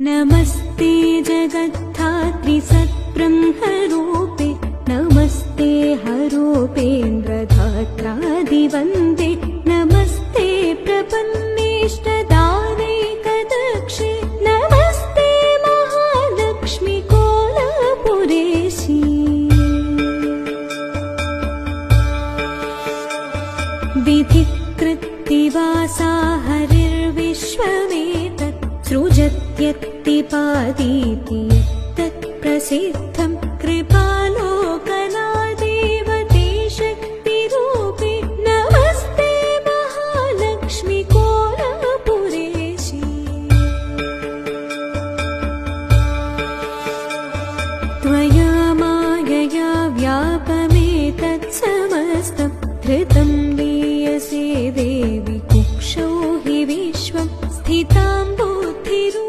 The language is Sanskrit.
नमस्ते जगद्धात्रि सत्ब्रह्मरूपे नमस्ते हरूपेन्द्रधात्रादिवन्दे नमस्ते प्रपन्नेष्टदानेकदक्षे नमस्ते महालक्ष्मि कोलपुरेशी। विधिकृत्तिवासा तत्प्रसिद्धम् कृपालोकला देवते शक्तिरूपे नमस्ते महालक्ष्मिकोरपुरेशी त्वया मायया व्यापमेतत्समस्त धृतम् बीयसे देवि कुक्षौ हि विश्वम् स्थिताम् बुद्धिरू